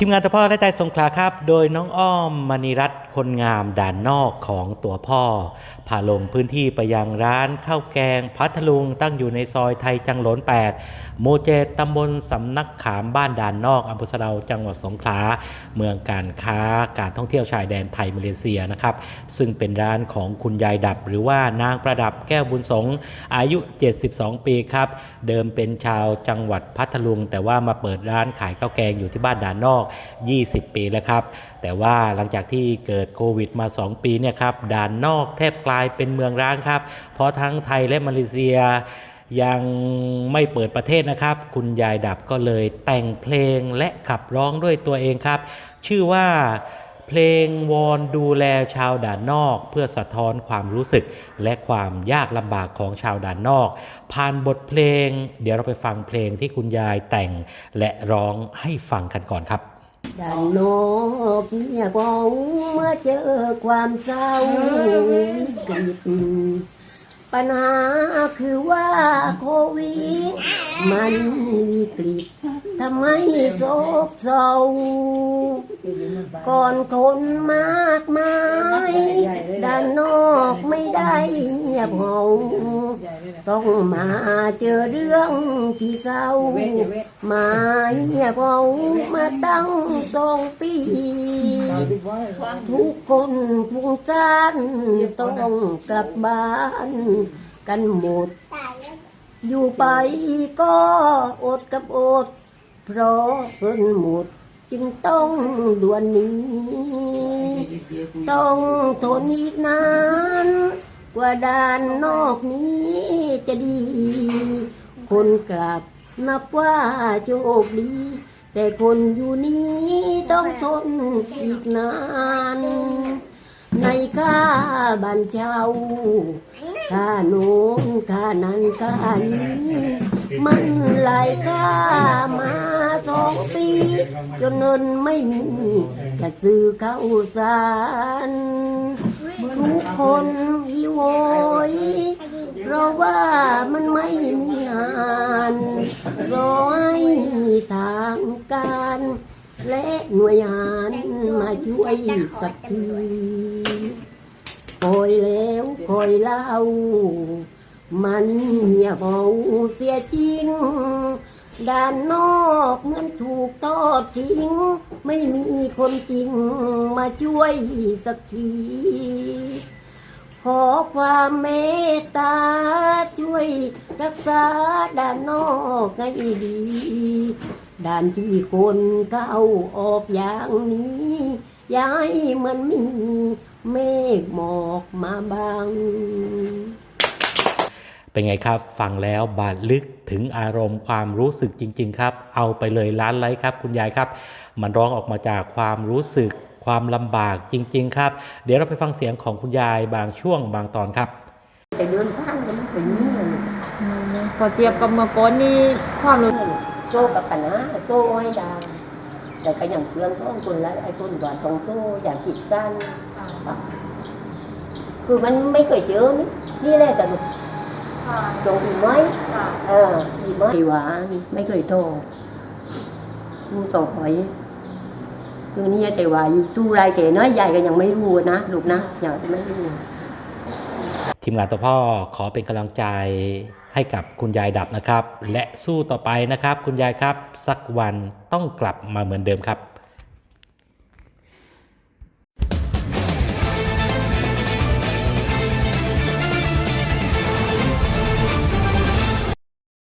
ทีมงานตัวพ่อและใจสงขลาครับ โดยน้องอ้อมมณีรัตน์คนงามด่านนอกของตัวพ่อพาลงพื้นที่ไปยังร้านข้าวแกงพัทลุงตั้งอยู่ในซอยไทยจังหลน8หมู่เจดตำบลสำนักขามบ้านด่านนอกอำเภอสะเดาจังหวัดสงขลา เมืองการค้าการท่องเที่ยวชายแดนไทยมาเลเซียนะครับ ซึ่งเป็นร้านของคุณยายดับ หรือว่านางประดับแก้วบุญสงอายุ 72 ปีครับ เดิมเป็นชาวจังหวัดพัทลุง แต่ว่ามาเปิดร้านขายข้าวแกงอยู่ที่บ้านด่านนอก20 ปีแล้วครับ แต่ว่าหลังจากที่เกิดโควิดมา 2 ปีเนี่ยครับด่านนอกแทบกลายเป็นเมืองร้างครับ เพราะทั้งไทยและมาเลเซียยังไม่เปิดประเทศนะครับ คุณยายดับก็เลยแต่งเพลงและขับร้องด้วยตัวเองครับ ชื่อว่าเพลงวอนดูแลชาวด่านนอก เพื่อสะท้อนความรู้สึกและความยากลำบากของชาวด่านนอก ผ่านบทเพลง เดี๋ยวเราไปฟังเพลงที่คุณยายแต่งและร้องให้ฟังกันก่อนครับ ดันนอกเนี่ยบองเมื่อเจอความเศร้าวิกฤตปัญหาคือว่าโควิดมันวิกฤตทำให้โศกเศร้า ก่อนคนมากมายด้านนอกไม่ได้เงียบเหงาต้องมาเจอเรื่องที่เศร้า มาเียบเหงามาตั้งสองปี ทุกคนพุงจานต้องกลับบ้านกันหมด อยู่ไปก็อดกับอด เพราะเพิ่นหมด จึงต้องด่วนนี้ ต้องทนอีกนาน กว่าด้านนอกนี้จะดี คนกลับ นับว่าโชคดี แต่คนอยู่นี้ต้องทนอีกนาน ในค่าบันเช่าค่าโน้นค่านั้นค่านี้มันหลายค่ามาสองปี จนเงินไม่มีจะซื้อข้าวสารทุกคนอีโวยเพราะว่ามันไม่มีงาน ร้อให้ทางการ และหน่วยงานมาช่วยสักทีคอยแล้วคอยเล่า มันเหียเบาเสียจริง ด้านนอกเหมือนถูกทอดทิ้ง ไม่มีคนจริงมาช่วยสักทีขอความเมตตาช่วย รักษาด้านนอกให้ดีด้านที่คนเข้าออกอย่างนี้ย่าให้มันมีเมฆหมอกมาบัง เป็นไงครับ ฟังแล้วบาดลึกถึงอารมณ์ความรู้สึกจริง ๆ ครับ เอาไปเลยล้านไลค์ครับ คุณยายครับ มันร้องออกมาจากความรู้สึกความลำบากจริง ๆ ครับ เดี๋ยวเราไปฟังเสียงของคุณยายบางช่วงบางตอนครับ แต่เดินทางมันเป็นนี่เลยพอเทียบกับเมื่อก่อนนี่ความรู้โซ่กับปัญหาโซ่ให้ดาวแต่ก็อย่างเพื่อนสองคนแล้วไอ้คนกว่าสองโซ่อย่างจิตสั้นคือมันไม่เคยเจอนี่นี่แหละแต่ลูกจงอีไหมเอออีไหมอีหวานี่ไม่เคยโทรดูต่อไปคือนี่แต่ว่าอยู่สู้ไรแต่น้อยใหญ่ก็ยังไม่รู้นะลูกนะยังไม่รู้ ทีมงานตัวพ่อขอเป็นกำลังใจให้กับคุณยายดับนะครับ และสู้ต่อไปนะครับ คุณยายครับ สักวันต้องกลับมาเหมือนเดิมครับ